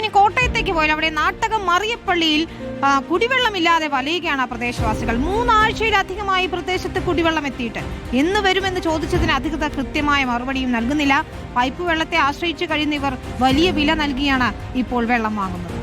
ഇനി കോട്ടയത്തേക്ക് പോയാൽ അവിടെ നാട്ടകം മറിയപ്പള്ളിയിൽ കുടിവെള്ളമില്ലാതെ വലയുകയാണ് ആ പ്രദേശവാസികൾ. മൂന്നാഴ്ചയിലധികമായി പ്രദേശത്ത് കുടിവെള്ളം എത്തിയിട്ട്. എന്ന് വരുമെന്ന് ചോദിച്ചതിന് അധികൃതർ കൃത്യമായ മറുപടിയും നൽകുന്നില്ല. പൈപ്പ് വെള്ളത്തെ ആശ്രയിച്ച് കഴിയുന്ന ഇവർ വലിയ വില നൽകിയാണ് ഇപ്പോൾ വെള്ളം വാങ്ങുന്നത്.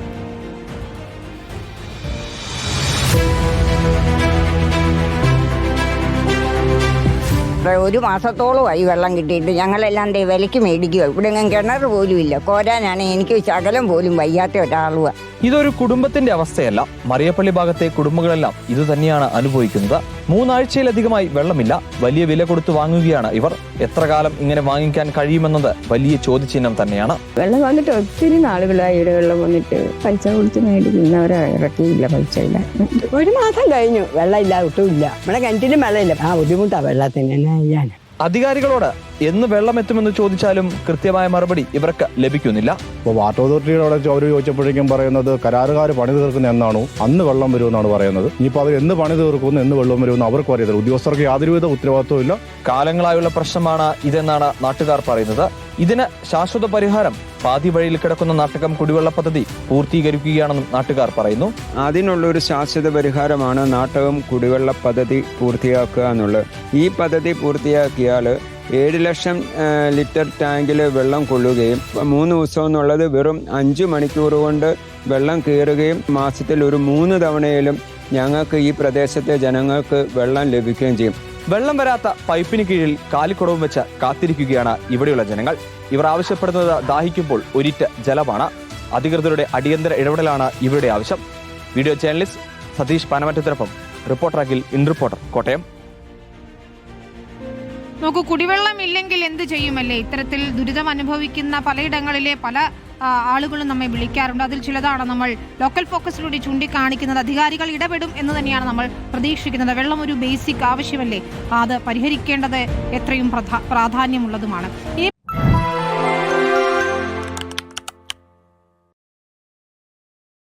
ഒരു മാസത്തോളമായി വെള്ളം കിട്ടിയിട്ട് ഞങ്ങളെല്ലാം ദേ വിലയ്ക്ക് മേടിക്കുക ഇവിടെ എങ്ങും കിണർ പോലും ഇല്ല. കോരാനാണ് എനിക്ക് ശകലം പോലും വയ്യാത്ത ഒരാളുക ഇതൊരു കുടുംബത്തിന്റെ അവസ്ഥയല്ല. മറിയപ്പള്ളി ഭാഗത്തെ കുടുംബങ്ങളെല്ലാം ഇത് തന്നെയാണ് അനുഭവിക്കുന്നത്. മൂന്നാഴ്ചയിലധികമായി വെള്ളമില്ല. വലിയ വില കൊടുത്ത് വാങ്ങുകയാണ് ഇവർ. എത്ര കാലം ഇങ്ങനെ വാങ്ങിക്കാൻ കഴിയുമെന്നത് വലിയ ചോദ്യചിഹ്നം തന്നെയാണ്. വെള്ളം വന്നിട്ട് ഒത്തിരി നാളുകളായി ഇവിടെ വെള്ളം വന്നിട്ട് പൈസ കൊടുത്ത് മേടിക്കുന്നവരെ ഇറക്കിയില്ല പൈസ ഇല്ല. ഒരു മാസം കഴിഞ്ഞു. വെള്ളം ഇല്ല ഒട്ടും ഇല്ല. ഇവിടെ കിണറ്റിലും വെള്ളമില്ല ആ ബുദ്ധിമുട്ടാ വെള്ളത്തിന്. എന്നാ ചെയ്യാൻ. അധികാരികളോട് എന്ന് വെള്ളം എത്തുമെന്ന് ചോദിച്ചാലും കൃത്യമായ മറുപടി ഇവർക്ക് ലഭിക്കുന്നില്ല. ഇപ്പോൾ വാട്ടർ അതോറിറ്റിയോട് അവർ ചോദിച്ചപ്പോഴേക്കും പറയുന്നത് കരാറുകാർ പണി തീർക്കുന്ന എന്നാണോ? അന്ന് വെള്ളം വരുമെന്നാണ് പറയുന്നത്. ഇനിയിപ്പോൾ അവർ എന്ന് പണി തീർക്കുന്നു എന്ന് വെള്ളം വരുമെന്ന് അവർക്ക് അറിയത്തില്ല. ഉദ്യോഗസ്ഥർക്ക് യാതൊരുവിധ ഉത്തരവാദിത്വം ഇല്ല. കാലങ്ങളായുള്ള പ്രശ്നമാണ് ഇതെന്നാണ് നാട്ടുകാർ പറയുന്നത്. ഇതിന് ശാശ്വത പരിഹാരം പാതി വഴിയിൽ കിടക്കുന്ന നാട്ടകം കുടിവെള്ള പദ്ധതി പൂർത്തീകരിക്കുകയാണെന്നും നാട്ടുകാർ പറയുന്നു. അതിനുള്ളൊരു ശാശ്വത പരിഹാരമാണ് നാട്ടകം കുടിവെള്ള പദ്ധതി പൂർത്തിയാക്കുക എന്നുള്ളത്. ഈ പദ്ധതി പൂർത്തിയാക്കിയാൽ ഏഴ് ലക്ഷം ലിറ്റർ ടാങ്കിൽ വെള്ളം കൊള്ളുകയും മൂന്ന് ദിവസം എന്നുള്ളത് വെറും അഞ്ച് മണിക്കൂർ കൊണ്ട് വെള്ളം കയറുകയും മാസത്തിൽ ഒരു മൂന്ന് തവണയിലും ഞങ്ങൾക്ക് ഈ പ്രദേശത്തെ ജനങ്ങൾക്ക് വെള്ളം ലഭിക്കുകയും ചെയ്യും. വെള്ളം വരാത്ത പൈപ്പിന് കീഴിൽ കാലിക്കുടവും വെച്ച് കാത്തിരിക്കുകയാണ് ഇവിടെയുള്ള ജനങ്ങൾ. ഇവർ ആവശ്യപ്പെടുന്നത് ദാഹിക്കുമ്പോൾ ഒരിറ്റ ജലമാണ്. അധികൃതരുടെ അടിയന്തര ഇടപെടലാണ് ഇവരുടെ ആവശ്യം. Video journalist Satheesh പനമറ്റത്തിനൊപ്പം reporter Akhil in reporter Kottayam. നോക്കൂ കുടിവെള്ളം ഇല്ലെങ്കിൽ എന്ത് ചെയ്യുമല്ലേ? ഇത്തരത്തിൽ ദുരിതം അനുഭവിക്കുന്ന പലയിടങ്ങളിലെ പല ആളുകളും നമ്മെ വിളിക്കാറുണ്ട്. അതിൽ ചിലതാണ് നമ്മൾ ലോക്കൽ ഫോക്കസിലൂടെ ചൂണ്ടിക്കാണിക്കുന്നത്. അധികാരികൾ ഇടപെടും എന്ന് തന്നെയാണ് നമ്മൾ പ്രതീക്ഷിക്കുന്നത്. വെള്ളം ഒരു ബേസിക് ആവശ്യമല്ലേ? അത് പരിഹരിക്കേണ്ടത് എത്രയും പ്രധാ- പ്രാധാന്യമുള്ളതുമാണ്. ഈ